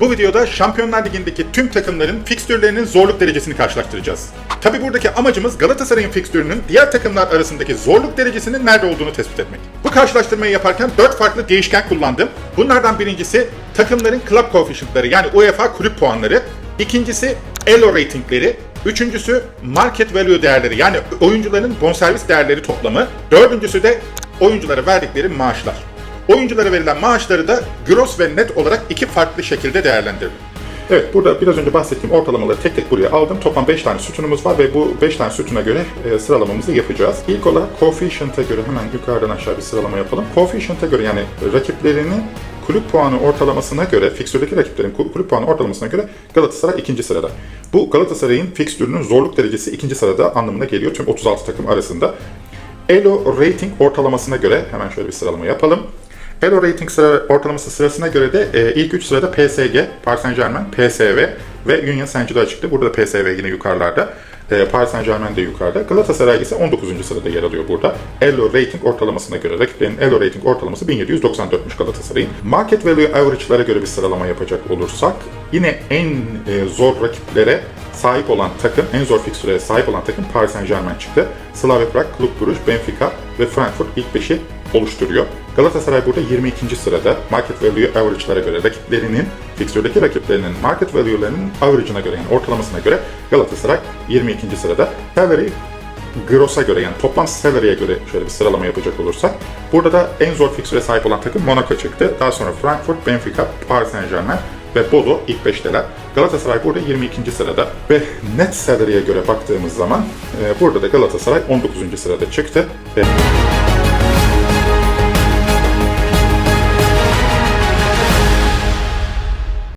Bu videoda Şampiyonlar Ligi'ndeki tüm takımların fikstürlerinin zorluk derecesini karşılaştıracağız. Tabi buradaki amacımız Galatasaray'ın fikstürünün diğer takımlar arasındaki zorluk derecesinin nerede olduğunu tespit etmek. Bu karşılaştırmayı yaparken 4 farklı değişken kullandım. Bunlardan birincisi takımların club coefficient'ları yani UEFA kulüp puanları. İkincisi ELO ratingleri. Üçüncüsü market value değerleri yani oyuncuların bonservis değerleri toplamı. Dördüncüsü de oyunculara verdikleri maaşlar. Oyunculara verilen maaşları da gross ve net olarak iki farklı şekilde değerlendirdim. Evet, burada biraz önce bahsettiğim ortalamaları tek tek buraya aldım. Toplam 5 tane sütunumuz var ve bu 5 tane sütuna göre e, sıralamamızı yapacağız. İlk olarak coefficient'a göre hemen yukarıdan aşağı bir sıralama yapalım. Coefficient'a göre yani rakiplerinin kulüp puanı ortalamasına göre, fikstürdeki rakiplerin kul- kulüp puanı ortalamasına göre Galatasaray ikinci sırada. Bu Galatasaray'ın fikstürünün zorluk derecesi ikinci sırada anlamına geliyor tüm 36 takım arasında. Elo rating ortalamasına göre hemen şöyle bir sıralama yapalım. Elo rating sıra, ortalaması sırasına göre de e, ilk 3 sırada PSG, Paris Saint Germain, PSV ve Union Saint-Gilloise çıktı. Burada da PSV yine yukarılarda. E, Paris Saint Germain de yukarıda. Galatasaray ise 19. sırada yer alıyor burada. Elo rating ortalamasına göre rakiplerin Elo rating ortalaması 1794'müş Galatasaray'ın. Market value average'lara göre bir sıralama yapacak olursak yine en e, zor rakiplere sahip olan takım, en zor fikstüre sahip olan takım Paris Saint Germain çıktı. Slavia Prag, Club Brugge, Benfica ve Frankfurt ilk beşi oluşturuyor. Galatasaray burada 22. sırada market value average'lara göre rakiplerinin, fikstürdeki rakiplerinin market value'larının average'ına göre yani ortalamasına göre Galatasaray 22. sırada. Salary gross'a göre yani toplam salary'e göre şöyle bir sıralama yapacak olursak burada da en zor fikstüre sahip olan takım Monaco çıktı. Daha sonra Frankfurt, Benfica, Paris Saint Germain ve Bodo ilk 5'teler. Galatasaray burada 22. sırada ve net salary'e göre baktığımız zaman e, burada da Galatasaray 19. sırada çıktı. Ve